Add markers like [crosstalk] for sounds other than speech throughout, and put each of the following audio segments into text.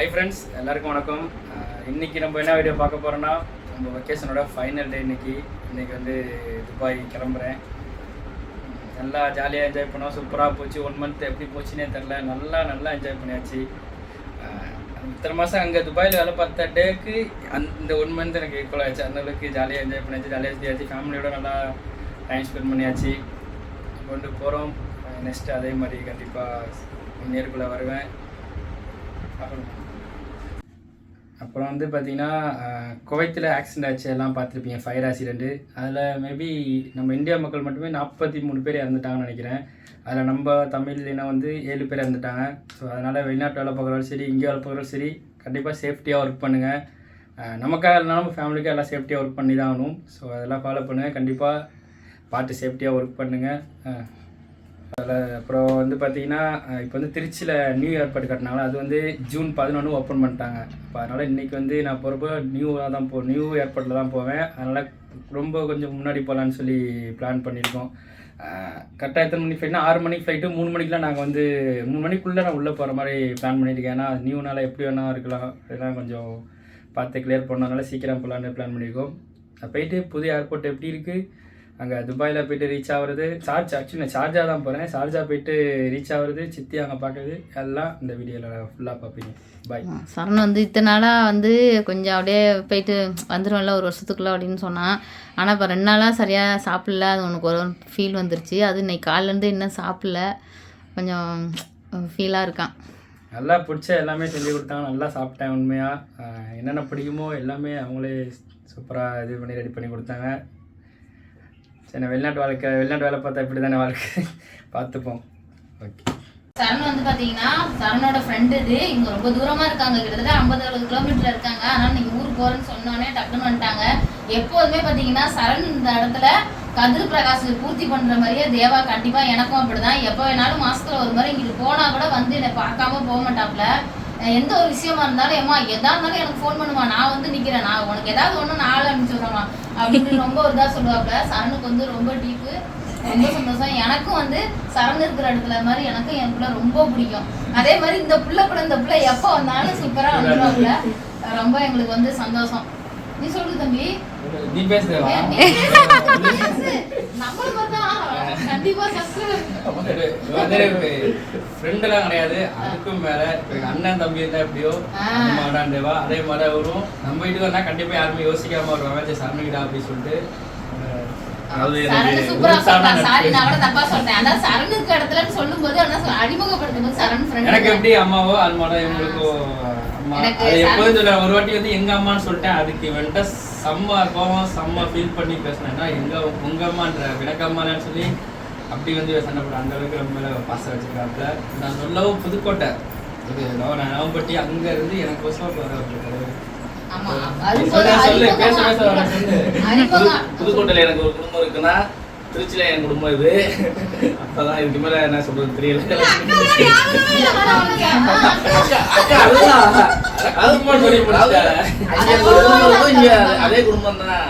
Hi friends எல்லாருக்கும் வணக்கம். இன்றைக்கி இன்னைக்கு நம்ம என்ன வீடியோ பார்க்க போறோம்னா நம்ம வெக்கேஷனோட ஃபைனல் டே இன்னைக்கு. இன்னைக்கு வந்து துபாய் கிளம்புறேன். நல்லா ஜாலியாக என்ஜாய் பண்ணோம். சூப்பராக போச்சு. ஒன் மந்த் எப்படி போச்சுன்னே தெரில நல்லா நல்லா என்ஜாய் பண்ணியாச்சு. இத்தனை மாதம் அங்கே துபாயில் வேலை பார்த்த டேக்கு அந்த ஒன் மந்த் எனக்கு ஈக்குவல் ஆச்சு அந்த அளவுக்கு ஜாலியாக என்ஜாய் பண்ணியாச்சு. ஜாலியாக சுற்றியாச்சு ஃபேமிலியோட நல்லா டைம் ஸ்பெண்ட் பண்ணியாச்சு. கொண்டு போகிறோம் நெக்ஸ்ட்டு அதே மாதிரி கண்டிப்பாக நேருக்குள்ளே வருவேன். அப்புறம் அப்புறம் வந்து பார்த்தீங்கன்னா குவைத்தில் ஆக்சிடென்ட் ஆச்சு எல்லாம் பார்த்துருப்பீங்க ஃபயர் ஆக்சிடென்ட்டு அதில் மேபி நம்ம இந்தியா மக்கள் மட்டுமே நாற்பத்தி மூணு பேர் இறந்துட்டாங்கன்னு நினைக்கிறேன். அதில் நம்ம தமிழ் இனம் வந்து ஏழு பேர் இறந்துட்டாங்க. ஸோ அதனால் வெளிநாட்டு வேலை பார்க்குறவரும் சரி இங்கே வேலை பார்க்குறவரும் சரி கண்டிப்பாக சேஃப்டியாக ஒர்க் பண்ணுங்கள் நமக்காக இருந்தாலும் நம்ம ஃபேமிலிக்காக எல்லாம் சேஃப்டியாக ஒர்க் பண்ணி தான் ஆகணும். ஸோ அதெல்லாம் ஃபாலோ பண்ணுங்கள் கண்டிப்பாக பார்த்து சேஃப்டியாக ஒர்க் பண்ணுங்கள் அதில் அப்புறம் வந்து பார்த்தீங்கன்னா இப்போ வந்து திருச்சியில் நியூ ஏர்போர்ட் கட்டினாங்களா அது வந்து ஜூன் பதினொன்று ஓப்பன் பண்ணிட்டாங்க. இப்போ அதனால் இன்றைக்கி வந்து நான் போகிறப்போ நியூவாக தான் போ நியூ ஏர்போர்ட்டில் தான் போவேன். அதனால் ரொம்ப கொஞ்சம் முன்னாடி போகலான்னு சொல்லி பிளான் பண்ணியிருக்கோம். கரெக்டாக எத்தனை மணி ஃப்ளைட்னா ஆறு மணிக்கு ஃப்ளைட்டு மூணு மணிக்கெலாம் நாங்கள் வந்து மூணு மணிக்குள்ளே நான் உள்ளே போகிற மாதிரி பிளான் பண்ணியிருக்கேன். ஏன்னா நியூனால எப்படி வேணால் இருக்கலாம். இதெல்லாம் கொஞ்சம் பார்த்து கிளியர் பண்ணனால சீக்கிரம் போகலான்னு பிளான் பண்ணியிருக்கோம். போயிட்டு புது ஏர்போர்ட் எப்படி இருக்குது அங்கே துபாயில் போயிட்டு ரீச் ஆகுறது. சார்ஜ் ஆக்சுவலி நான் சார்ஜாக தான் போகிறேன் சார்ஜா போயிட்டு ரீச் ஆகுறது சித்தி அங்கே பார்க்குறது எல்லாம் இந்த வீடியோவில் ஃபுல்லாக பார்ப்பீங்க பாய் சரண் வந்து இத்தனை நாளாக வந்து கொஞ்சம் அப்படியே போயிட்டு வந்துடும்ல ஒரு வருஷத்துக்குள்ள அப்படின்னு சொன்னான் ஆனால் இப்போ ரெண்டு நாளாக சரியாக சாப்பிடல. அது உனக்கு ஒரு ஃபீல் வந்துருச்சு. அது இன்னைக்கு காலிலேருந்து இன்னும் சாப்பிடல. கொஞ்சம் ஃபீலாக இருக்கான். நல்லா பிடிச்ச எல்லாமே செஞ்சு கொடுத்தாங்க. நல்லா சாப்பிட்டேன் உண்மையாக என்னென்ன பிடிக்குமோ எல்லாமே அவங்களே சூப்பராக இது பண்ணி ரெடி பண்ணி கொடுத்தாங்க. சரி வெளிநாட்டு வாழ்க்கை வெளிநாட்டு வேலை பார்த்தா இப்படி தானே வாழ்க்கை? [laughs] பார்த்துப்போம். ஓகே சரண் வந்து பார்த்தீங்கன்னா சரணோட ஃப்ரெண்டு இது. இங்க ரொம்ப தூரமாக இருக்காங்க. கிட்டத்தட்ட ஐம்பது அறுபது கிலோமீட்டர் இருக்காங்க. ஆனா நீங்கள் ஊருக்கு போகிறேன்னு சொன்னோடனே டக்குன்னு வந்துட்டாங்க. எப்போதுமே பார்த்தீங்கன்னா சரண் இந்த இடத்துல கதிர் பிரகாஷ் பூர்த்தி பண்ணுற மாதிரியே தேவா கண்டிப்பாக எனக்கும் அப்படிதான். எப்போ வேணாலும் மாசத்துல ஒரு மாதிரி இங்கிட்டு போனால் கூட வந்து என்னை பார்க்காம போக மாட்டாப்புல. எந்த ஒரு விஷயமா இருந்தாலும் ஏமா எதா இருந்தாலும் எனக்கு ஃபோன் பண்ணுமா? நான் வந்து நிற்கிறேன் நான் உனக்கு ஏதாவது ஒன்று நான் ஆள் அனுப்பிச்சுடுறேம்மா அப்படின்னு ரொம்ப ஒரு இதாக சொல்லுவாப்புல. சரணுக்கு வந்து ரொம்ப டீப்பு ரொம்ப சந்தோஷம். எனக்கும் வந்து சரண் இருக்கிற இடத்துல மாதிரி எனக்கும் என் பிள்ளை ரொம்ப பிடிக்கும். அதே மாதிரி இந்த பிள்ளை கூட இந்த பிள்ளை எப்போ வந்தாலும் சூப்பரா வந்துருவாங்கல்ல ரொம்ப எங்களுக்கு வந்து சந்தோஷம். நீ சொல்லு தம்பி நீ பேசுகிறவா ஏன் நீ பேசு. நம்மள மாதிரிதான் கண்டிப்பா சப்ஸ்கிரைபர் ஃப்ரெண்டெல்லாம் கிடையாது. அதுக்கும் மேல அண்ணன் தம்பி இருந்தா எப்படியோ தேவா அதே மாதிரி வரும் நம்ம வீட்டுக்கு வந்தா கண்டிப்பா யாருமே யோசிக்காம வருவாங்க. சரி சரணுகிட்டா அப்படின்னு சொல்லிட்டு எனக்கு எப்படி அம்மாவோ அது மாதிரி இவங்களுக்கும் அம்மா எப்போதும் சொல்றேன் ஒரு வாட்டி வந்து எங்க அம்மான்னு சொல்லிட்டேன். அதுக்கு வந்துட்டு செம்ம கோவம் செம்ம ஃபீல் பண்ணி பேசினேன்னா எங்க உங்க அம்மான்ற விளக்க அம்மான்னு சொல்லி அப்படி வந்து சண்டை போட அந்த அளவுக்கு ரொம்ப மேல பாசம் வச்சிருக்காப்புல. நான் சொல்லவும் புதுக்கோட்டை. இது நவ- நவம்பட்டி அங்க இருந்து எனக்கு கோசமா போறாரு ஆமா நீ அது சொல்லு, சொல்லு, பேச பேச வர அறிமுகம் சொல்லு. அறிமுகம் புதுக்கோட்டையில் எனக்கு ஒரு குடும்பம் இருக்குன்னா திருச்சியில் என் குடும்பம் இது அப்பதான் இதுக்கு மேல என்ன சொல்றது தெரியல அக்கா, அதுதான். அது மட்டும் அதே குடும்பம் தான்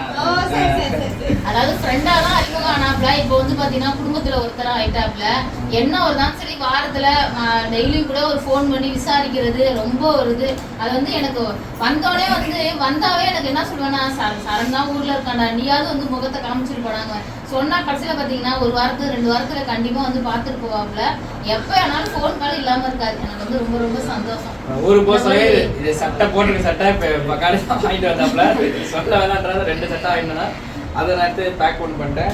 அதாவது ஃப்ரெண்டா தான் அறிமுகம் ஆனாப்ல இப்போ வந்து பாத்தீங்கன்னா குடும்பத்துல ஒருத்தரா ஆயிட்டாப்ல என்ன ஒரு தான் சரி வாரத்துல டெய்லியும் கூட ஒரு ஃபோன் பண்ணி விசாரிக்கிறது ரொம்ப ஒரு இது. அது வந்து எனக்கு வந்தோடனே வந்து வந்தாவே எனக்கு என்ன சொல்லுவேன்னா சர- சரண் தான் ஊர்ல இருக்காண்டா நீயாவது வந்து முகத்தை காமிச்சிட்டு போனாங்க சொன்னா கடைசியில பாத்தீங்கன்னா ஒரு வாரத்துக்கு ரெண்டு வாரத்துல கண்டிப்பா வந்து பாத்துட்டு போவாப்ல எப்ப வேணாலும் ஃபோன் கால் இல்லாம இருக்காது. எனக்கு வந்து ரொம்ப ரொம்ப சந்தோஷம். ஊருக்கு போக சொல்லி இது சட்டை போட்டிருக்க சட்டை இப்போ வாங்கிட்டு வந்தாப்புல. சொல்ல வேணான்றது ரெண்டு சட்டை வாங்கினா அதை நான் எடுத்து பேக் ஒன் பண்ணிட்டேன்.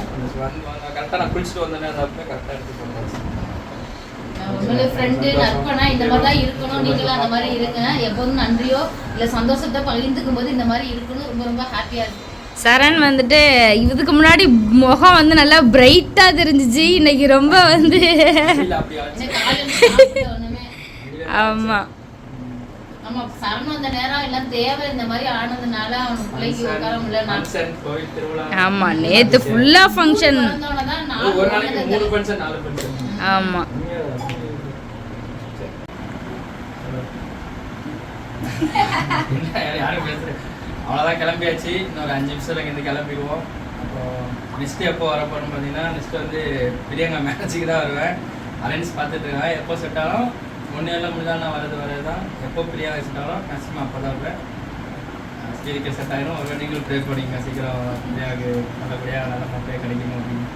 கரெக்டாக நான் குளிச்சுட்டு வந்தேன் அந்த கரெக்டாக எடுத்து போட்டாச்சு உங்களோட ஃப்ரெண்டு நட்பனா இந்த மாதிரி தான் இருக்கணும். நீங்களும் அந்த மாதிரி இருங்க. எப்போதும் நன்றியோ இல்லை சந்தோஷத்தை பகிர்ந்துக்கும் போது இந்த மாதிரி இருக்கணும். ரொம்ப ரொம்ப ஹாப்பியா இருக்கு. சரண் வந்துட்டு இதுக்கு முன்னாடி முகம் வந்து நல்லா பிரைட்டாக தெரிஞ்சிச்சு. இன்னைக்கு ரொம்ப வந்து ஆமாம் ஆமா சரணம் அந்த நேரம் எல்லாம் தேவை இந்த மாதிரி ஆனதுனால அவனுக்கு பிள்ளைக்கு உட்கார முடியல. ஆமாம் நேற்று ஃபுல்லாக ஃபங்க்ஷன் பேசுறேன் அவ்வளோதான் கிளம்பியாச்சு. இன்னொரு அஞ்சு நிமிஷம் இங்கேருந்து கிளம்பிடுவோம். நெக்ஸ்ட் எப்போ வர போறோம்னு பார்த்தீங்கன்னா நெக்ஸ்ட் வந்து பிரியங்கா மேட்சுக்கு தான் வருவேன். அலைன்ஸ் பார்த்துட்டு இருக்கேன். எப்போ செட் ஆகும்? ஒன்று எல்லாம் முடிஞ்சாலும் வரது வரது தான் எப்போ ஃப்ரீயாக வச்சுட்டாலும் மேக்ஸிமம் அப்போ தான் இருப்பேன் செட் ஆகிடும் ஒரு நீங்களும் ப்ரே பண்ணிங்க சீக்கிரம் ஃப்ரீயாக நல்லபடியாக நல்ல மக்களே கிடைக்கணும் அப்படின்னு.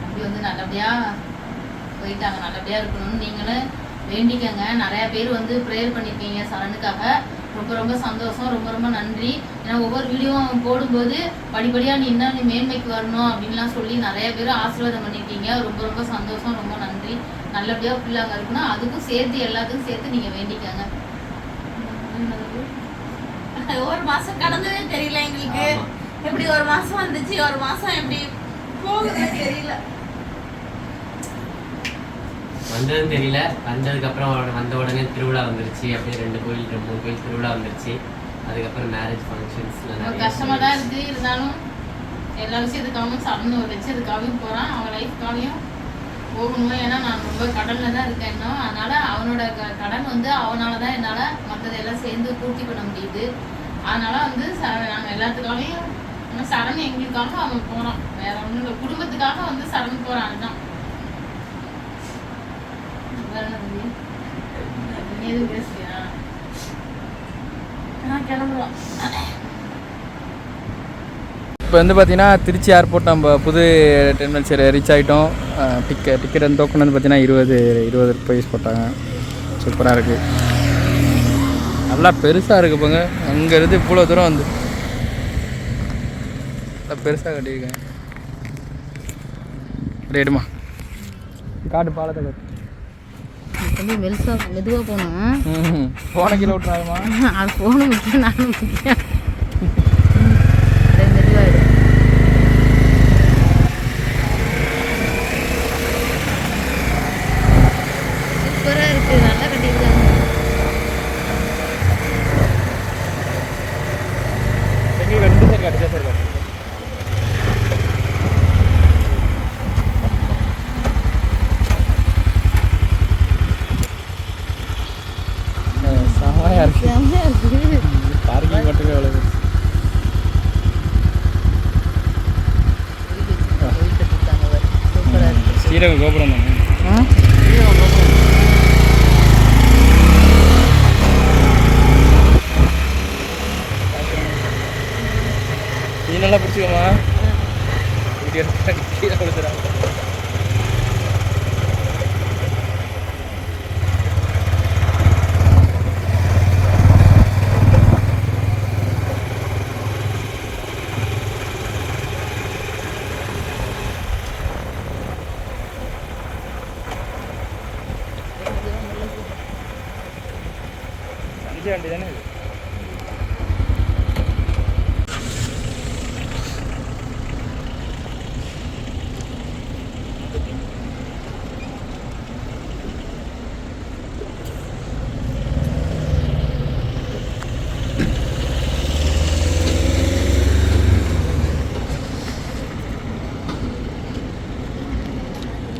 அப்படி வந்து நல்லபடியாக போயிட்டாங்க. நல்லபடியாக இருக்கணும்னு நீங்களும் வேண்டிக்கங்க. நிறையா பேர் வந்து ப்ரேயர் பண்ணியிருக்கீங்க சரணுக்காக ரொம்ப ரொம்ப சந்தோஷம் ரொம்ப ரொம்ப நன்றி. ஏன்னா ஒவ்வொரு வீடியோவும் போடும்போது படிப்படியா நீ இன்னும் நீ மேன்மைக்கு வரணும் அப்படின்லாம் சொல்லி நிறைய பேர் ஆசீர்வாதம் பண்ணிருக்கீங்க. ரொம்ப ரொம்ப சந்தோஷம் ரொம்ப நன்றி. நல்லபடியா பிள்ளைங்க இருக்கணும். அதுக்கும் சேர்த்து எல்லாத்துக்கும் சேர்த்து நீங்க வேண்டிக்கங்க. [laughs] ஒரு மாசம் கடந்ததே தெரியல எங்களுக்கு. எப்படி ஒரு மாசம் வந்துச்சு ஒரு மாசம் எப்படி போகுதுன்னு தெரியல. வந்ததுன்னு தெரியல. வந்ததுக்கு அப்புறம் வந்த உடனே திருவிழா வந்துருச்சு. அப்படியே ரெண்டு கோயில் ரெண்டு மூணு கோயில் திருவிழா வந்துருச்சு. அதுக்கப்புறம் மேரேஜ் ஃபங்க்ஷன்ஸ்ல ரொம்ப கஷ்டமா தான் இருக்கு. இருந்தாலும் எல்லா விஷயத்துக்காகவும் சடங்கு வச்சதுக்காகவும் போறான். அவன் லைஃப்காகவும் போகணும் ஏன்னா நான் ரொம்ப கடல்ல தான் இருக்கேன் இன்னும். அதனால அவனோட க- கடன் வந்து அவனால தான் என்னால மற்றதெல்லாம் சேர்ந்து பூர்த்தி பண்ண முடியுது. அதனால வந்து ச நாங்கள் எல்லாத்துக்காகவும் சரண் எங்களுக்காக அவன் போறான். வேற ஒன்றும் இல்லை. குடும்பத்துக்காக வந்து சரண் போறான். அதுதான் வேற என்ன தம்பி? நீ எதுவும் பேசுறியா? நான் கிளம்புறோம். இப்போ வந்து பார்த்தீங்கன்னா திருச்சி ஏர்போர்ட் நம்ம புது டெர்மினல் சரி ரீச் ஆகிட்டோம் டிக்கெட் டிக்கெட் அந்த டோக்கன் வந்து பார்த்தீங்கன்னா இருபது இருபது ருபீஸ் போட்டாங்க. சூப்பராக இருக்குது நல்லா பெருசாக இருக்குது போங்க அங்கேருந்து இவ்வளோ தூரம் வந்து நல்லா பெருசாக கட்டியிருக்கேன் ரேடுமா காட்டு பாலத்தை காட்டு. தம்பி மெல்சா மெதுவாக போகணும் ம் போன கிலோ விட்றாருமா அது போகணும் முக்கியம் நானும் முக்கியம் மெதுவாக சூப்பராக இருக்குது நல்லா கட்டியிருக்காங்க எங்களுக்கு ரெண்டு சைடு காட்டு சைடு காட்டு செமையாக இருக்கு செம்மையாக இருக்குது பார்க்கிங் மட்டுமே எவ்வளோ இருக்கு. சூப்பராக கோபுரம் தானே? நீ நல்லா பிடிச்சிக்கோமா கீழே கொடுத்துறாங்க வண்டி தானே இது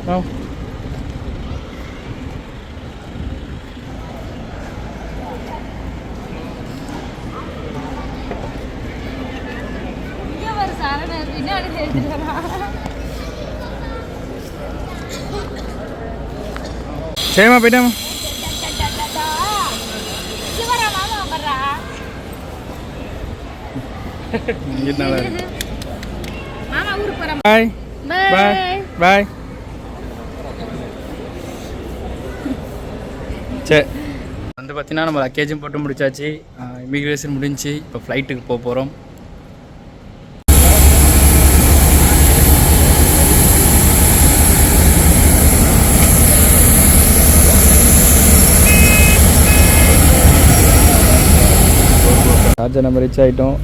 ஆ இங்கே ஒரு சரணர் பின்னாடி எடுத்துட்டு வரான் சரிம்மா போயிட்டாமா சிவரா மாமா வர்றா இங்கிட்டு நல்லா இருக்கு மாமா சரிம்மா போயிட்டாமா பாய் பாய் பாய் சரி வந்து பார்த்தீங்கன்னா நம்ம லக்கேஜும் போட்டு முடிச்சாச்சு. இமிக்ரேஷன் முடிஞ்சு இப்போ ஃப்ளைட்டுக்கு போக போகிறோம் ராஜா நம்ம ரீச் ஆகிட்டோம்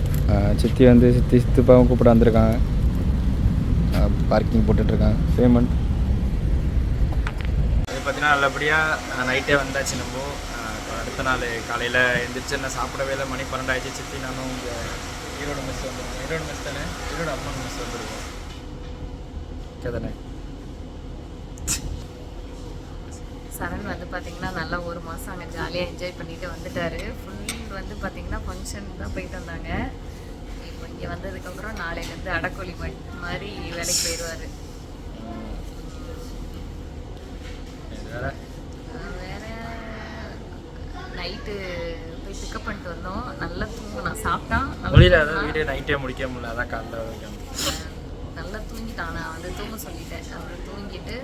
சித்தி வந்து சித்தி சித்துப்பாவும் கூப்பிட வந்திருக்காங்க. பார்க்கிங் போட்டுட்ருக்காங்க பேமெண்ட் அது பார்த்தீங்கன்னா நல்லபடியாக நைட்டே வந்தாச்சு நம்ம. அடுத்த நாள் காலையில் எழுந்திரிச்சு என்ன சாப்பிடவே இல்லை. மணி பன்னெண்டாயிடுச்சு. சித்தி நானும் இங்கே ஈரோடு மிஸ் வந்துருக்கோம். ஈரோடு மிஸ் தானே? ஈரோடு அம்மன் மிஸ் வந்துருக்கோம். கதனே தானே சரண் வந்து பார்த்தீங்கன்னா நல்லா ஒரு மாதம் அங்கே ஜாலியாக என்ஜாய் பண்ணிட்டு வந்துட்டாரு. ஃபுல் வந்து பார்த்தீங்கன்னா ஃபங்க்ஷன் தான் போயிட்டு வந்தாங்க. இப்போ இங்கே வந்ததுக்கப்புறம் நாளையிலேருந்து அடக்கொலி மட் மாதிரி வேலைக்கு போயிடுவார் வேற? நைட்டு போய் பிக்கப் பண்ணிட்டு வந்தோம். நல்லா தூங்கினான். சாப்பிட்டான். அதான். வீடியோ நைட்டே முடிக்க முடியல. அதான் காலைல நல்லா தூங்கிட்டான். நான் வந்து தூங்க சொல்லிட்டேன். அப்புறம் தூங்கிட்டு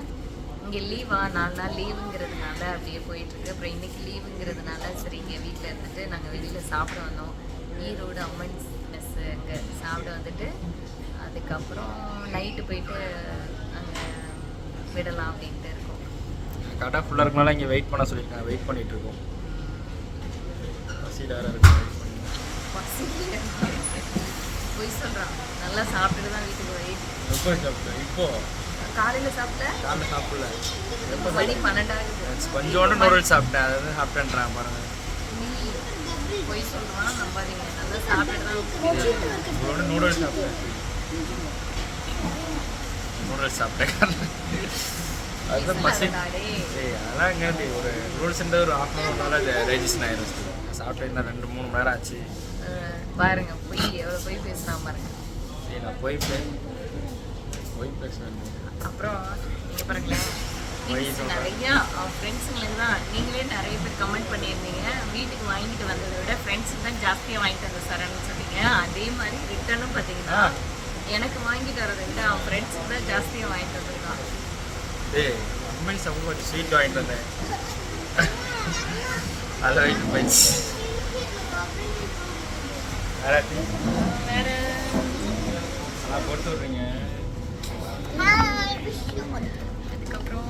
இங்கே லீவா நாலு நாள் லீவுங்கிறதுனால அப்படியே போயிட்டுருக்கு. அப்புறம் இன்னைக்கு லீவுங்கிறதுனால சரி இங்கே வீட்டில் இருந்துட்டு நாங்கள் வெளியில் சாப்பிட வந்தோம். ஈரோடு அம்மன் மெஸ் அங்கே சாப்பிட வந்துட்டு அதுக்கப்புறம் நைட்டு போயிட்டு அங்கே விடலாம் அப்படின்ட்டு இருக்கோம். கடை ஃபுல்லாக இருக்கனால இங்கே வெயிட் பண்ண சொல்லியிருக்காங்க. வெயிட் பண்ணிட்டு இருக்கோம். பசியில் வேறு இருக்கு. வெயிட் பண்ணி. பொய் சொல்கிறான் நல்லா சாப்பிட்டுட்டு தான் வீட்டுக்கு வெயிட் எப்போ சாப்பிட்டேன். இப்போ காலையில் சாப்பிட்ட? காலைல சாப்பிடல. மணி கொஞ்சோண்டு நூடுல்ஸ் சாப்பிட்டேன். அது வந்து சாப்பிட்டேன்றான் பாருங்க. பொய் சொல்கிறான் நம்பாதீங்க. நல்லா. கொஞ்சோண்டு நூடுல்ஸ் சாப்பிட்டேன். நூடுல்ஸ் சாப்பிட்டேன். அதுதான் பசி. அதெல்லாம் எங்கே ஒரு நூடுல்ஸ்ன்றது ஒரு ஹாஃப் அன் ஹவர்னால டைஜஷன் ஆயிரும். சாப்பிட்டு இன்னும் ரெண்டு மூணு மணி நேரம் ஆச்சு. பாருங்க பொய் எவ்வளோ பொய் பேசுகிறான் பாருங்க. நான் போய் போய் பேசுவேன். அப்புறம் இங்கே பாருங்களேன். நிறையா ஃப்ரெண்ட்ஸுங்களுக்கு தான். நீங்களே நிறைய பேர் கமெண்ட் பண்ணியிருந்தீங்க. வீட்டுக்கு வாங்கிட்டு வந்ததை விட ஃப்ரெண்ட்ஸுக்கு தான் ஜாஸ்தியாக வாங்கிட்டு வந்த சரன்னு சொன்னீங்க. அதே மாதிரி ரிட்டர்னும் பார்த்தீங்கன்னா. எனக்கு வாங்கிட்டு வரதை விட அவன் ஃப்ரெண்ட்ஸுக்கு தான் ஜாஸ்தியாக வாங்கிட்டு வந்திருக்கான் டேய் அம்மை சமூக ஸ்வீட் வாங்கிட்டு வந்தேன். அதை வாங்கிட்டு போயிடுச்சு வேற கொடுத்து விட்றீங்க. அதுக்கப்புறம்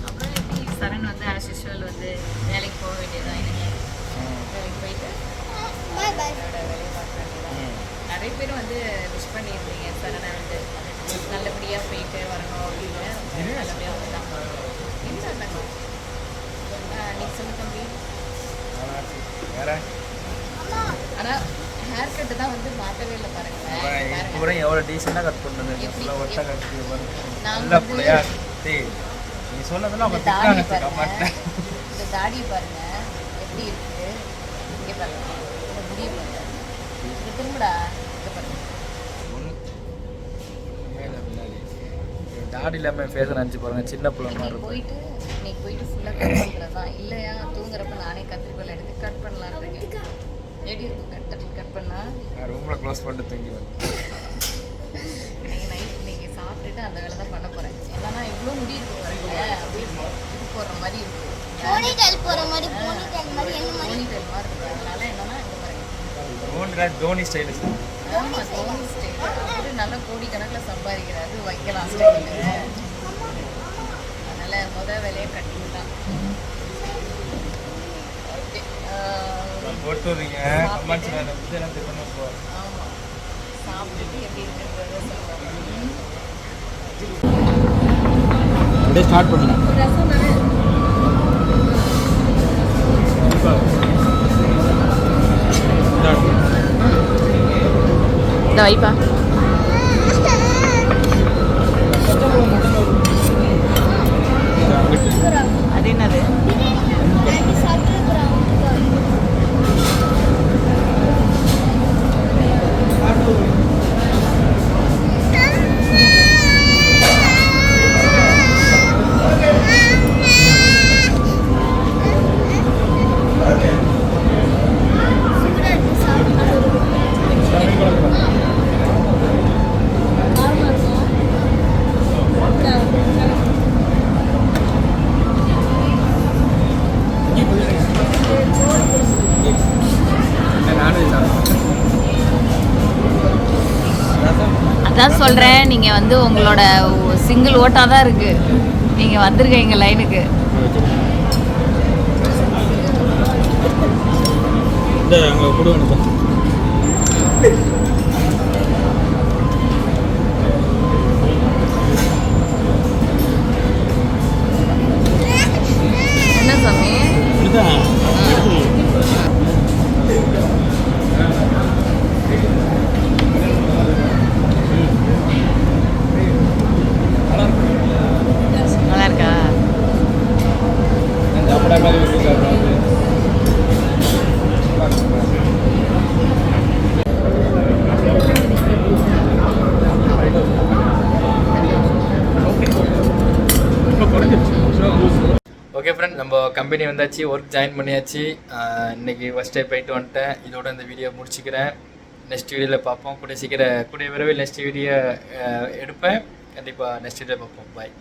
அப்புறம் எப்படி சரண் வந்து ஆஸ் யூஷுவல் வந்து வேலைக்கு போக வேண்டியதான் எனக்கு வேலைக்கு போயிட்டு அவரோட வேலையை பார்க்க வேண்டியதான் நிறைய பேர் வந்து விஷ் பண்ணியிருந்தீங்க சரணை வந்து நல்லபடியாக போயிட்டு வரணும் அப்படின்னு. நல்லபடியாக வந்துட்டாங்க என்ன இருந்தாங்க நீ சொல்லு தம்பி. ஆனால் ஹேர் கட்டு தான் வந்து மாற்றவே இல்லை பாருங்களேன். பாருங்க. அப்புறம் எவ்வளோ டீசெண்டாக கட் பண்ணது? ஃபுல்லாக ஒட்டா கட் நான் நல்ல பிள்ளையா டேய் நீ சொன்னதெல்லாம் அவங்க தாடி பாருங்க. இந்த தாடி பாருங்க. எப்படி இருக்கு? இங்க பாருங்க. இந்த முடிய பாருங்க. இங்க திரும்புடா. இங்க பாருங்க. தாடி இல்லாமல் ஃபேஸ் நினச்சி பாருங்க. சின்ன பிள்ளை மாதிரி இருக்கும் போயிட்டு இன்னைக்கு போயிட்டு ஃபுல்லா கட் பண்றது? தான் இல்லையா? தூங்குறப்ப நானே கத்திரிக்கோல் எடுத்து கட் பண்ணலாம்னு இருக்கேன். எப்படி இருக்கும் கட் கட் பண்ணா நான் ரூமில் க்ளோஸ் பண்ணிட்டு தூங்கி வந்து இன்னைக்கு நைட் இன்னைக்கு சாப்பிட்டுட்டு அந்த வேலை தான் பண்ண போறேன். ஏன்னா இவ்வளோ முடி இருக்கு பாருங்களேன் அப்படியே இது போடுற மாதிரி இருக்கு. போனிடெயில் போற மாதிரி போனிடெயில் மாதிரி என்ன மாதிரி? போனிடெயில் மாதிரி இருக்கு. அதனால என்னன்னா இங்க பாருங்க. தோனி தோனி ஸ்டைலு ஆமா தோனி ஸ்டைல் அவரு நல்ல கோடி கணக்கில் சம்பாதிக்கிறாரு வைக்கலாம் ஸ்டைலு அதனால முத வேலையை கட்டிக்கிட்டான். ஓகே போட்டு விட்றீங்க கமெண்ட்ஸில் வந்து எல்லாம் திரும்ப போகிறேன் ஆமாம் சாப்பிட்டுட்டு எப்படி இருக்குன்றத சொல்லுவாங்க அப்படியே ஸ்டார்ட் பண்ணுங்க ரசம் தானே இந்த வைப்பா நீங்கள் வந்து உங்களோட சிங்கிள் ஓட்டாக தான் இருக்குது நீங்கள் வந்திருக்கீங்க லைனுக்கு இந்த ஓகே ஃப்ரெண்ட் நம்ம கம்பெனி வந்தாச்சு ஒர்க் ஜாயின் பண்ணியாச்சு. இன்னைக்கு ஃபஸ்ட் டே போயிட்டு வந்துட்டேன். இதோட இந்த வீடியோ முடிச்சுக்கிறேன். நெக்ஸ்ட் வீடியோவில் பார்ப்போம். கூட சீக்கிரம் கூடிய விரைவில் நெக்ஸ்ட் வீடியோ எடுப்பேன். கண்டிப்பாக நெக்ஸ்ட் வீடியோ பார்ப்போம். பாய்